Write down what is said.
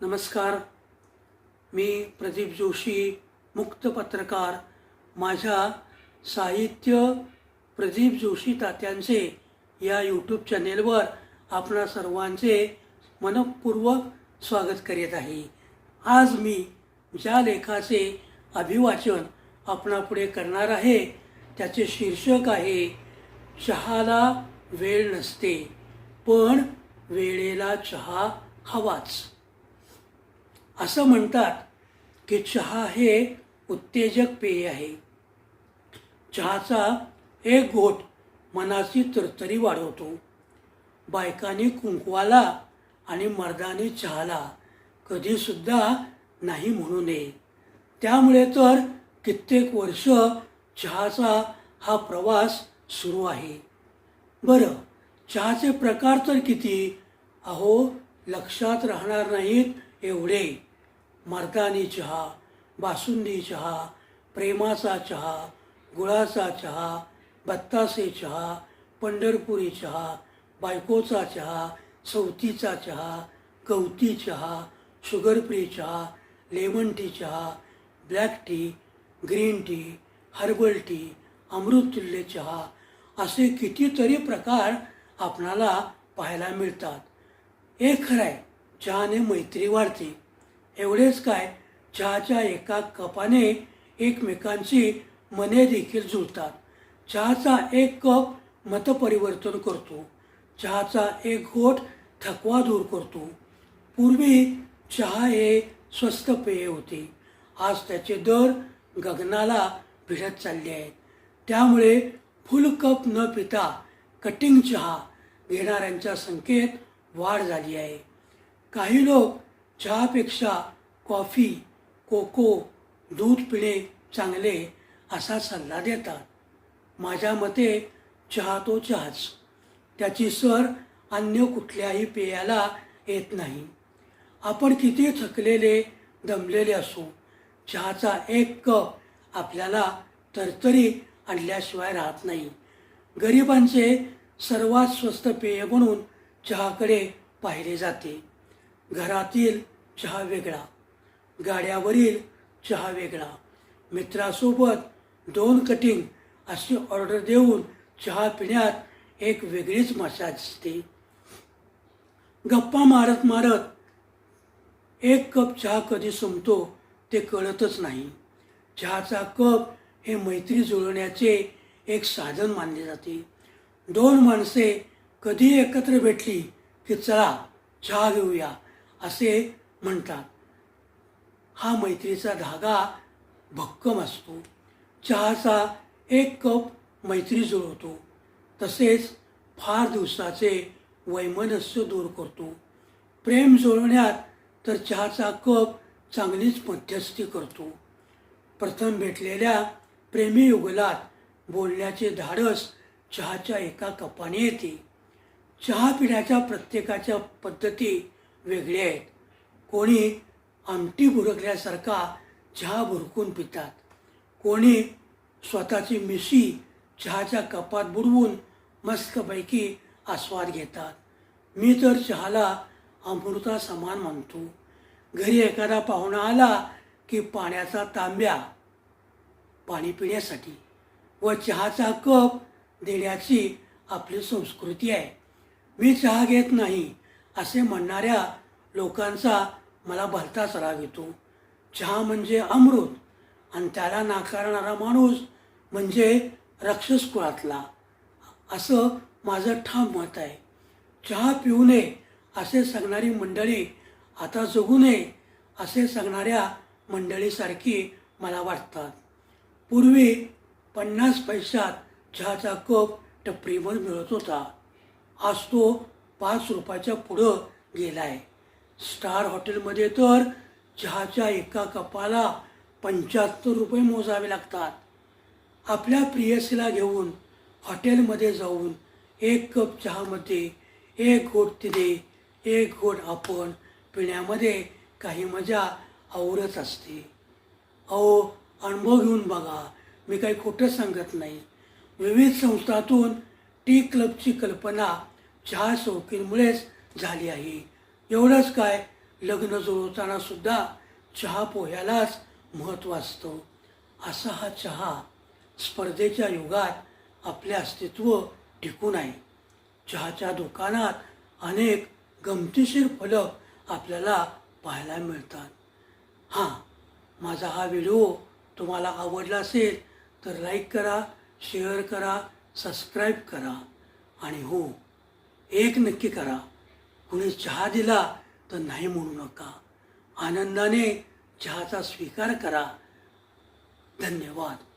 नमस्कार. मी प्रदीप जोशी मुक्त पत्रकार. माझ्या साहित्य प्रदीप जोशी तात्यांचे या यूट्यूब चॅनेलवर आपणा सर्वांचे मनपूर्वक स्वागत करीत आहे. आज मी ज्या लेखाचे अभिवाचन आपणापुढे करणार आहे त्याचे शीर्षक आहे चहाला वेळ नसते पण वेळेला चहा हवाच. असं म्हणतात की चहा हे उत्तेजक पेय आहे. चहाचा एक घोट मनाची तरतरी वाढवतो. बायकांनी कुंकवाला आणि मर्दानी चहाला कधीसुद्धा नाही म्हणू नये. त्यामुळे तर कित्येक वर्ष चहाचा हा प्रवास सुरू आहे. बरं चहाचे प्रकार तर किती? अहो लक्षात राहणार नाहीत एवढे. मर्दानी चहा बासुंदी चहा प्रेमाचा चहा गुळाचा चहा बत्तासे चहा पंढरपुरी चहा बायकोचा चहा सवतीचा चहा गवती चहा शुगर फ्री चहा लेमन टी चहा black tea green tea herbal tea Amruttulya चहा असे कितीतरी प्रकार आपणाला पाहायला मिळतात. हे खरं आहे चहाने मैत्री वाढते. एवढेच काय? चहाच्या एका कपाने एकमेकांची मने देखील जुळतात. चहाचा एक कप मतपरिवर्तन करतो. चहाचा एक घोट थकवा दूर करतो. पूर्वी चहा हे स्वस्त पेय होते. आज त्याचे दर गगनाला भिडत चालले आहेत. त्यामुळे फुल कप न पिता कटिंग चहा घेणाऱ्यांच्या संख्येत वाढ झाली आहे. काही लोक चहापेक्षा कॉफी कोको दूध पिणे चांगले असा सल्ला देतात. माझ्या मते चहा तो चहाच. त्याची सर अन्य कुठल्याही पेयाला येत नाही. आपण किती थकलेले दमलेले असू चहाचा एक कप आपल्याला तरतरी आणल्याशिवाय राहत नाही. गरिबांचे सर्वात स्वस्त पेय म्हणून चहाकडे पाहिले जाते. घरातील चहा वेगळा गाड्यावरील चहा वेगळा. मित्रासोबत दोन कटिंग अशी ऑर्डर देऊन चहा पिण्यात एक वेगळीच मजा दिसते. गप्पा मारत मारत एक कप चहा कधी संपतो ते कळतच नाही. चहाचा कप हे मैत्री जुळवण्याचे एक साधन मानले जाते. दोन माणसे कधी एकत्र भेटली की चला चहा घेऊया असे म्हणतात. हा मैत्रीचा धागा भक्कम असतो. चहाचा एक कप मैत्री जुळवतो. तसेच फार दिवसाचे वैमनस्य दूर करतो. प्रेम जुळवण्यात तर चहाचा कप चांगलीच मध्यस्थी करतो. प्रथम भेटलेल्या प्रेमी युगलात बोलण्याचे धाडस चहाच्या एका कपाने येते. चहा पिण्याच्या प्रत्येकाच्या पद्धती वेगळे आहेत. कोणी आमटी बुरकल्यासारखा चहा भुरकून पितात. कोणी स्वतःची मिशी चहाच्या कपात बुडवून मस्तपैकी आस्वाद घेतात. मी तर चहाला अमृता समान मानतो घरी एखादा पाहुणा आला की पाण्याचा तांब्या पाणी पिण्यासाठी व चहाचा कप देण्याची आपली संस्कृती आहे. मी चहा घेत नाही. असे म्हणणाऱ्या लोकांचा मला भलताच राग येतो. चहा म्हणजे अमृत आणि त्याला नाकारणारा माणूस म्हणजे राक्षस कुळातला. असं माझं ठाम मत आहे. चहा पिऊ नये असे सांगणारी मंडळी आता जगू नये असे सांगणाऱ्या मंडळीसारखी मला वाटतात. पूर्वी पन्नास पैशात चहाचा कप टपरीवर मिळत होता. आज तो पाच रुपयाच्या पुढं गेला आहे स्टार हॉटेलमध्ये तर चहाच्या एका कपाला पंच्याहत्तर रुपये मोजावे लागतात. आपल्या प्रियसीला घेऊन हॉटेलमध्ये जाऊन एक कप चहामध्ये एक घोट तिने एक घोट आपण पिण्यामध्ये काही मजा आवरत असते. अहो अनुभव घेऊन बघा मी काही खोटं सांगत नाही. विविध संस्थातून टी क्लबची कल्पना चहा शौकीनमुळेच झाली आहे. एवढंच काय लग्न जुळवताना सुद्धा चहा पोह्यालाच महत्त्व असतं. असा हा चहा स्पर्धेच्या युगात आपले अस्तित्व टिकून आहे. चहाच्या दुकानात अनेक गमतीशीर फलक आपल्याला पाहायला मिळतात. हां माझा हा व्हिडिओ तुम्हाला आवडला असेल तर लाईक करा शेअर करा सबस्क्राईब करा. आणि हो एक नक्की करा. कुणी चहा दिला तर नाही म्हणू नका. आनंदाने चहाचा स्वीकार करा. धन्यवाद.